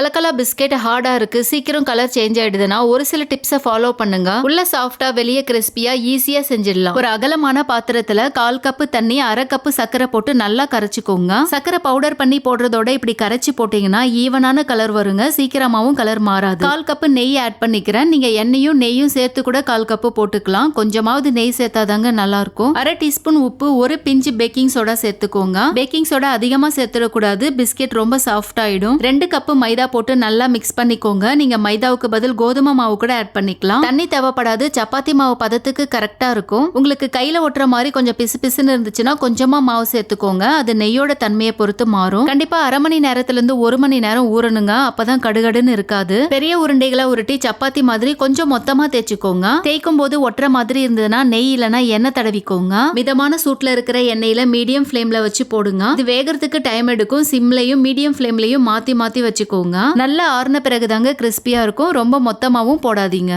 கலக்கலா biscuit ஹார்டா இருக்கு. சீக்கிரம் கலர் சேஞ்ச் ஆயிடுதுன்னா ஒரு சில டிப்ஸை ஃபாலோ பண்ணுங்க. உள்ள சாஃப்டா வெளியே கிறிஸ்பியா ஈஸியா செஞ்சிடலாம். ஒரு அகலமான பாத்திரத்துல கால் கப்பு தண்ணி அரை கப்பு சர்க்கரை போட்டு நல்லா கரைச்சிக்கோங்க. சர்க்கரை பவுடர் பண்ணி போடுறதோட இப்படி கரைச்சி போட்டீங்கன்னா ஈவனான கலர் வருங்க. சீக்கிரமாவும் கலர் மாறாது. கால் கப்பு நெய் ஆட் பண்ணிக்கிறேன். நீங்க எண்ணெயும் நெய்யும் சேர்த்து கூட கால் கப்பு போட்டுக்கலாம். கொஞ்சமாவது நெய் சேர்த்தாதாங்க நல்லா இருக்கும் அரை டீஸ்பூன் உப்பு ஒரு பிஞ்சு பேக்கிங் சோடா சேர்த்துக்கோங்க. பேக்கிங் சோடா அதிகமா சேர்த்துடக்கூடாது. பிஸ்கெட் ரொம்ப சாஃப்ட் ஆயிடும். ரெண்டு கப்பு மைதா போட்டு நல்லா மிக்ஸ் பண்ணிக்கோங்க. நீங்க மைதாவுக்கு பதில் கோதுமை மாவு கூட ஆட் பண்ணிக்கலாம். தண்ணி தேவைப்படாது. சப்பாத்தி மாவு பதத்துக்கு கரெக்டா இருக்கும். உங்களுக்கு கையில ஒட்டுற மாதிரி கொஞ்சம் பிசு பிசுன்னு இருந்துச்சுன்னா கொஞ்சமா மாவு சேர்த்துக்கோங்க. அது நெய்யோட தன்மையை பொறுத்து மாறும். கண்டிப்பா அரை மணி நேரத்துல இருந்து ஒரு மணி நேரம் ஊறணுங்க. அப்பதான் கடுகடுன்னு இருக்காது. பெரிய உருண்டைகளை உருட்டி சப்பாத்தி மாதிரி கொஞ்சம் மொத்தமா தேய்ச்சிக்கோங்க. தேய்க்கும் போது ஒட்டுற மாதிரி இருந்ததுன்னா நெய் இல்லைன்னா எண்ணெய் தடவிக்கோங்க. மிதமான சூட்ல இருக்கிற எண்ணெயில மீடியம் ஃப்ளேம்ல வச்சு போடுங்க. இது வேகிறதுக்கு டைம் எடுக்கும். சிம்லையும் மீடியம் ஃப்ளேம்லயும் மாத்தி மாத்தி வச்சுக்கோங்க. நல்லா ஆறுன பிறகு தாங்க கிறிஸ்பியாக இருக்கும். ரொம்ப மொத்தமாகவும் போடாதீங்க.